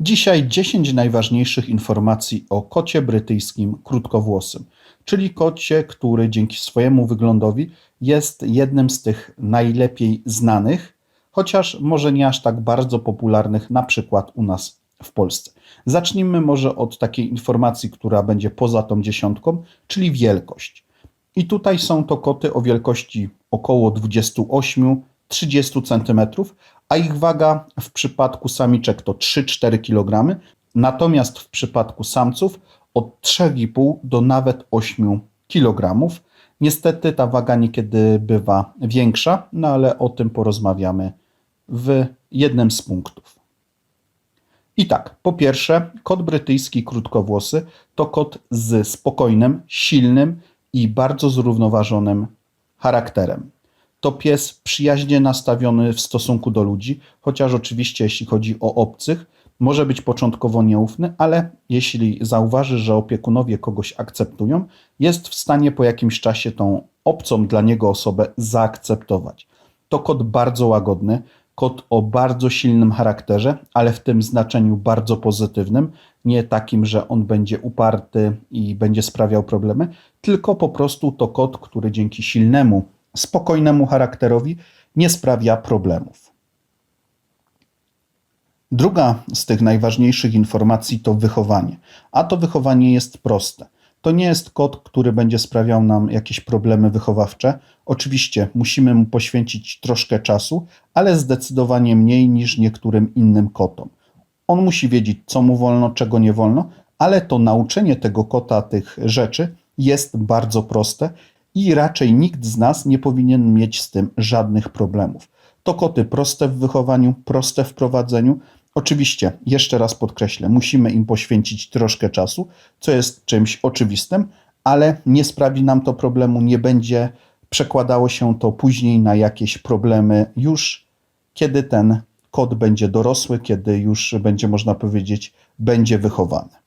Dzisiaj 10 najważniejszych informacji o kocie brytyjskim krótkowłosym, czyli kocie, który dzięki swojemu wyglądowi jest jednym z tych najlepiej znanych, chociaż może nie aż tak bardzo popularnych, na przykład u nas w Polsce. Zacznijmy może od takiej informacji, która będzie poza tą dziesiątką, czyli wielkość. I tutaj są to koty o wielkości około 28-30 cm, a ich waga w przypadku samiczek to 3-4 kg, natomiast w przypadku samców od 3,5 do nawet 8 kg. Niestety ta waga niekiedy bywa większa, no ale o tym porozmawiamy w jednym z punktów. I tak, po pierwsze, kot brytyjski krótkowłosy to kot z spokojnym, silnym i bardzo zrównoważonym charakterem. To pies przyjaźnie nastawiony w stosunku do ludzi, chociaż oczywiście jeśli chodzi o obcych, może być początkowo nieufny, ale jeśli zauważy, że opiekunowie kogoś akceptują, jest w stanie po jakimś czasie tą obcą dla niego osobę zaakceptować. To kot bardzo łagodny, kot o bardzo silnym charakterze, ale w tym znaczeniu bardzo pozytywnym, nie takim, że on będzie uparty i będzie sprawiał problemy, tylko po prostu to kot, który dzięki silnemu, spokojnemu charakterowi nie sprawia problemów. Druga z tych najważniejszych informacji to wychowanie. A to wychowanie jest proste. To nie jest kot, który będzie sprawiał nam jakieś problemy wychowawcze. Oczywiście musimy mu poświęcić troszkę czasu, ale zdecydowanie mniej niż niektórym innym kotom. On musi wiedzieć, co mu wolno, czego nie wolno, ale to nauczenie tego kota tych rzeczy jest bardzo proste i raczej nikt z nas nie powinien mieć z tym żadnych problemów. To koty proste w wychowaniu, proste w prowadzeniu. Oczywiście, jeszcze raz podkreślę, musimy im poświęcić troszkę czasu, co jest czymś oczywistym, ale nie sprawi nam to problemu, nie będzie przekładało się to później na jakieś problemy już kiedy ten kot będzie dorosły, kiedy już będzie można powiedzieć, będzie wychowany.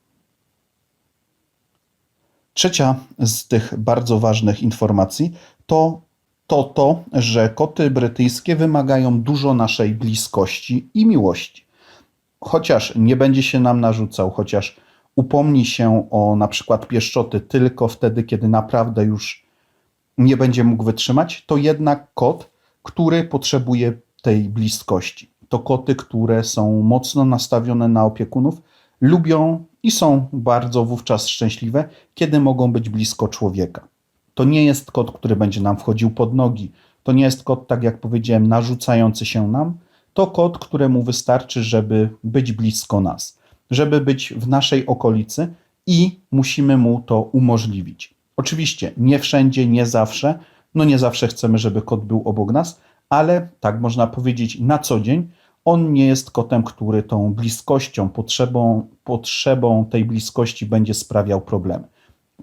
Trzecia z tych bardzo ważnych informacji to to, to, że koty brytyjskie wymagają dużo naszej bliskości i miłości. Chociaż nie będzie się nam narzucał, chociaż upomni się o na przykład pieszczoty tylko wtedy, kiedy naprawdę już nie będzie mógł wytrzymać, to jednak kot, który potrzebuje tej bliskości. To koty, które są mocno nastawione na opiekunów, lubią i są bardzo wówczas szczęśliwe, kiedy mogą być blisko człowieka. To nie jest kot, który będzie nam wchodził pod nogi. To nie jest kot, tak jak powiedziałem, narzucający się nam. To kot, któremu wystarczy, żeby być blisko nas, żeby być w naszej okolicy i musimy mu to umożliwić. Oczywiście nie wszędzie, nie zawsze. No nie zawsze chcemy, żeby kot był obok nas, ale tak można powiedzieć na co dzień. On nie jest kotem, który tą bliskością, potrzebą, potrzebą tej bliskości będzie sprawiał problemy.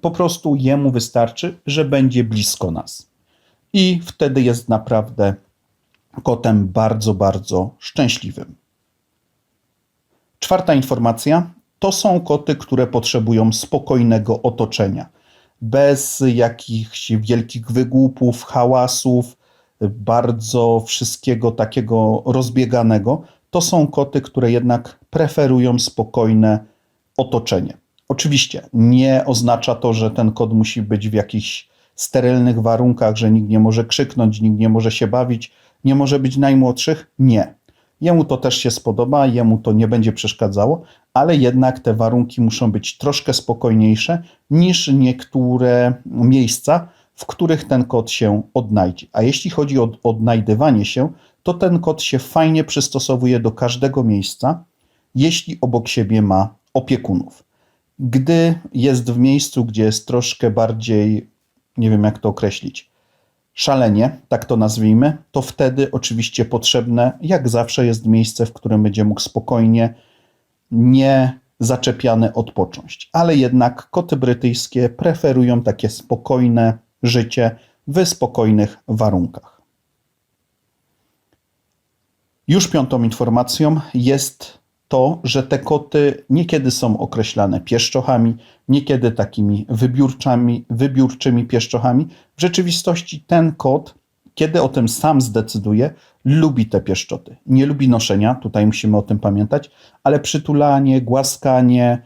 Po prostu jemu wystarczy, że będzie blisko nas. I wtedy jest naprawdę kotem bardzo, bardzo szczęśliwym. Czwarta informacja to są koty, które potrzebują spokojnego otoczenia, bez jakichś wielkich wygłupów, hałasów, bardzo wszystkiego takiego rozbieganego. To są koty, które jednak preferują spokojne otoczenie. Oczywiście nie oznacza to, że ten kot musi być w jakichś sterylnych warunkach, że nikt nie może krzyknąć, nikt nie może się bawić, nie może być najmłodszych. Nie. Jemu to też się spodoba, jemu to nie będzie przeszkadzało, ale jednak te warunki muszą być troszkę spokojniejsze niż niektóre miejsca, w których ten kot się odnajdzie. A jeśli chodzi o odnajdywanie się, to ten kot się fajnie przystosowuje do każdego miejsca, jeśli obok siebie ma opiekunów. Gdy jest w miejscu, gdzie jest troszkę bardziej, nie wiem jak to określić, szalenie, tak to nazwijmy, to wtedy oczywiście potrzebne, jak zawsze, jest miejsce, w którym będzie mógł spokojnie, nie zaczepiany odpocząć. Ale jednak koty brytyjskie preferują takie spokojne życie w spokojnych warunkach. Już piątą informacją jest to, że te koty niekiedy są określane pieszczochami, niekiedy takimi wybiórczami, wybiórczymi pieszczochami. W rzeczywistości ten kot kiedy o tym sam zdecyduje, lubi te pieszczoty. Nie lubi noszenia, tutaj musimy o tym pamiętać, ale przytulanie, głaskanie,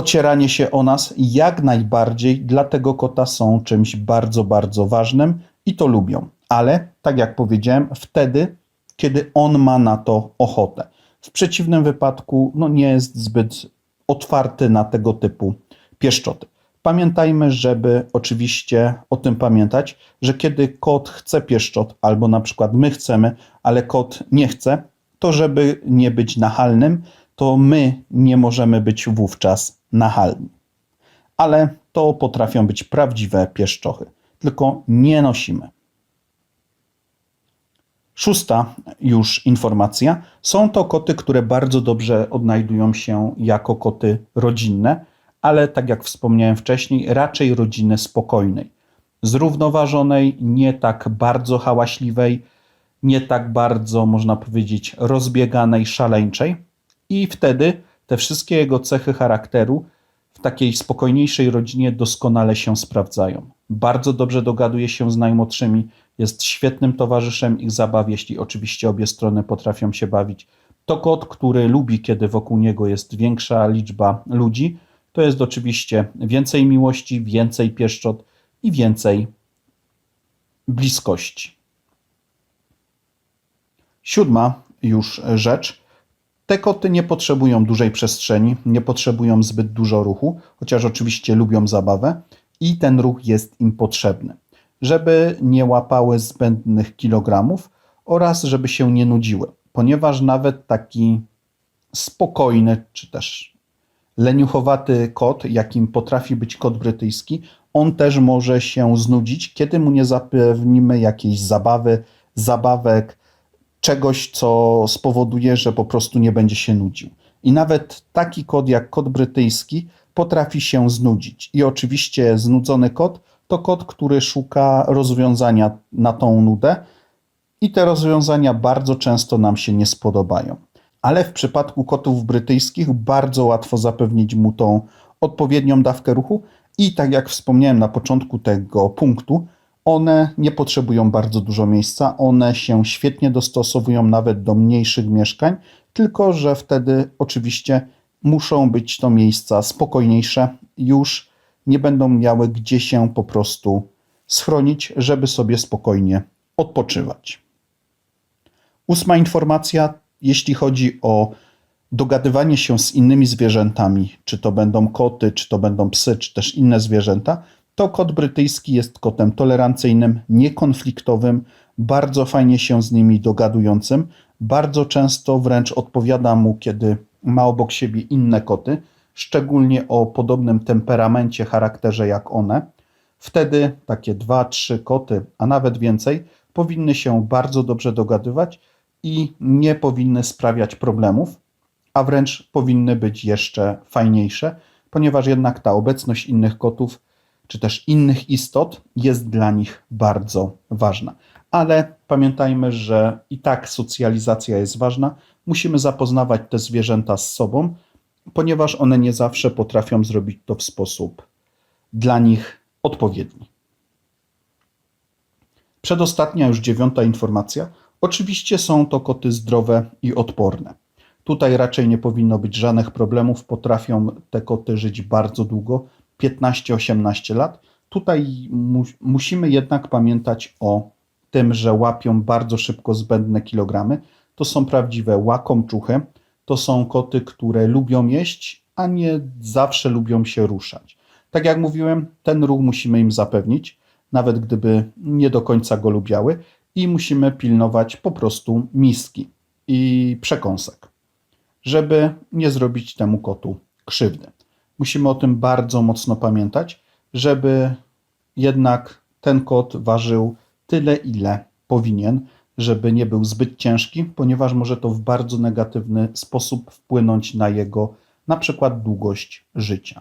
ocieranie się o nas jak najbardziej dla tego kota są czymś bardzo, bardzo ważnym i to lubią. Ale, tak jak powiedziałem, wtedy, kiedy on ma na to ochotę. W przeciwnym wypadku no, nie jest zbyt otwarty na tego typu pieszczoty. Pamiętajmy, żeby oczywiście o tym pamiętać, że kiedy kot chce pieszczot, albo na przykład my chcemy, ale kot nie chce, to żeby nie być nachalnym, to my nie możemy być wówczas nachalni. Ale to potrafią być prawdziwe pieszczochy, tylko nie nosimy. Szósta już informacja. Są to koty, które bardzo dobrze odnajdują się jako koty rodzinne, ale tak jak wspomniałem wcześniej, raczej rodziny spokojnej, zrównoważonej, nie tak bardzo hałaśliwej, nie tak bardzo, można powiedzieć, rozbieganej, szaleńczej. I wtedy te wszystkie jego cechy charakteru w takiej spokojniejszej rodzinie doskonale się sprawdzają. Bardzo dobrze dogaduje się z najmłodszymi, jest świetnym towarzyszem ich zabaw, jeśli oczywiście obie strony potrafią się bawić. To kot, który lubi, kiedy wokół niego jest większa liczba ludzi. To jest oczywiście więcej miłości, więcej pieszczot i więcej bliskości. Siódma już rzecz. Te koty nie potrzebują dużej przestrzeni, nie potrzebują zbyt dużo ruchu, chociaż oczywiście lubią zabawę i ten ruch jest im potrzebny, żeby nie łapały zbędnych kilogramów oraz żeby się nie nudziły, ponieważ nawet taki spokojny czy też leniuchowaty kot, jakim potrafi być kot brytyjski, on też może się znudzić, kiedy mu nie zapewnimy jakiejś zabawy, zabawek, czegoś, co spowoduje, że po prostu nie będzie się nudził. I nawet taki kot jak kot brytyjski potrafi się znudzić. I oczywiście znudzony kot to kot, który szuka rozwiązania na tą nudę, i te rozwiązania bardzo często nam się nie spodobają. Ale w przypadku kotów brytyjskich bardzo łatwo zapewnić mu tą odpowiednią dawkę ruchu, i tak jak wspomniałem na początku tego punktu, one nie potrzebują bardzo dużo miejsca, one się świetnie dostosowują nawet do mniejszych mieszkań, tylko że wtedy oczywiście muszą być to miejsca spokojniejsze, już nie będą miały gdzie się po prostu schronić, żeby sobie spokojnie odpoczywać. Ósma informacja, jeśli chodzi o dogadywanie się z innymi zwierzętami, czy to będą koty, czy to będą psy, czy też inne zwierzęta, to kot brytyjski jest kotem tolerancyjnym, niekonfliktowym, bardzo fajnie się z nimi dogadującym. Bardzo często wręcz odpowiada mu, kiedy ma obok siebie inne koty, szczególnie o podobnym temperamencie, charakterze jak one. Wtedy takie dwa, trzy koty, a nawet więcej, powinny się bardzo dobrze dogadywać i nie powinny sprawiać problemów, a wręcz powinny być jeszcze fajniejsze, ponieważ jednak ta obecność innych kotów czy też innych istot jest dla nich bardzo ważna. Ale pamiętajmy, że i tak socjalizacja jest ważna. Musimy zapoznawać te zwierzęta z sobą, ponieważ one nie zawsze potrafią zrobić to w sposób dla nich odpowiedni. Przedostatnia, już dziewiąta informacja. Oczywiście są to koty zdrowe i odporne. Tutaj raczej nie powinno być żadnych problemów. Potrafią te koty żyć bardzo długo, 15-18 lat. Tutaj mu musimy jednak pamiętać o tym, że łapią bardzo szybko zbędne kilogramy. To są prawdziwe łakomczuchy. To są koty, które lubią jeść, a nie zawsze lubią się ruszać. Tak jak mówiłem, ten ruch musimy im zapewnić, nawet gdyby nie do końca go lubiały, i musimy pilnować po prostu miski i przekąsek, żeby nie zrobić temu kotu krzywdy musimy o tym bardzo mocno pamiętać, żeby jednak ten kot ważył tyle, ile powinien, żeby nie był zbyt ciężki, ponieważ może to w bardzo negatywny sposób wpłynąć na jego na przykład długość życia.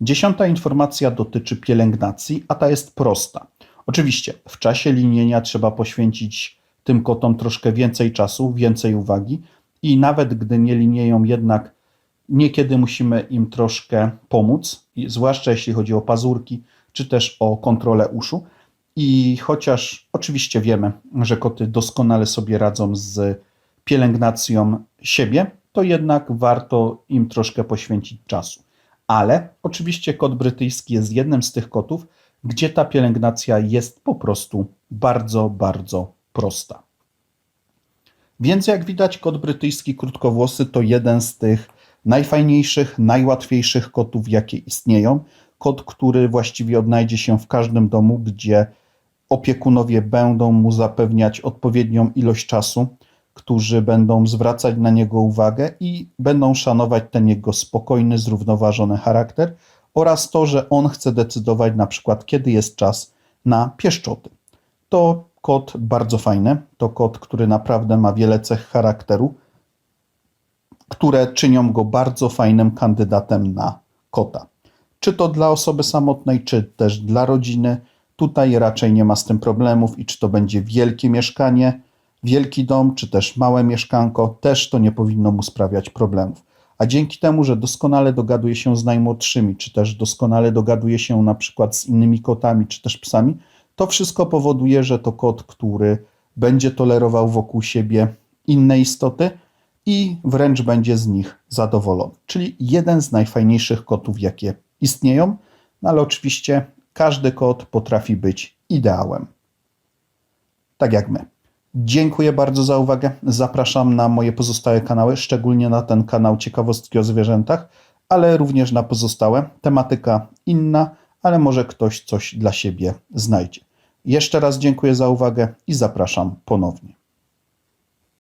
Dziesiąta informacja dotyczy pielęgnacji, a ta jest prosta. Oczywiście w czasie linienia trzeba poświęcić tym kotom troszkę więcej czasu, więcej uwagi i nawet gdy nie linieją jednak Niekiedy musimy im troszkę pomóc, zwłaszcza jeśli chodzi o pazurki, czy też o kontrolę uszu, I chociaż oczywiście wiemy, że koty doskonale sobie radzą z pielęgnacją siebie, to jednak warto im troszkę poświęcić czasu. Ale oczywiście kot brytyjski jest jednym z tych kotów, gdzie ta pielęgnacja jest po prostu bardzo, bardzo prosta. Więc jak widać, kot brytyjski krótkowłosy to jeden z tych najfajniejszych, najłatwiejszych kotów, jakie istnieją. Kot, który właściwie odnajdzie się w każdym domu, gdzie opiekunowie będą mu zapewniać odpowiednią ilość czasu, którzy będą zwracać na niego uwagę i będą szanować ten jego spokojny, zrównoważony charakter oraz to, że on chce decydować na przykład, kiedy jest czas na pieszczoty. To kot bardzo fajny, to kot, który naprawdę ma wiele cech charakteru, które czynią go bardzo fajnym kandydatem na kota. Czy to dla osoby samotnej, czy też dla rodziny, tutaj raczej nie ma z tym problemów i czy to będzie wielkie mieszkanie, wielki dom, czy też małe mieszkanko, też to nie powinno mu sprawiać problemów. A dzięki temu, że doskonale dogaduje się z najmłodszymi, czy też doskonale dogaduje się na przykład z innymi kotami, czy też psami, to wszystko powoduje, że to kot, który będzie tolerował wokół siebie inne istoty i wręcz będzie z nich zadowolony. Czyli jeden z najfajniejszych kotów, jakie istnieją, no ale oczywiście każdy kot potrafi być ideałem. Tak jak my. Dziękuję bardzo za uwagę. Zapraszam na moje pozostałe kanały, szczególnie na ten kanał Ciekawostki o zwierzętach, ale również na pozostałe. Tematyka inna, ale może ktoś coś dla siebie znajdzie. Jeszcze raz dziękuję za uwagę i zapraszam ponownie.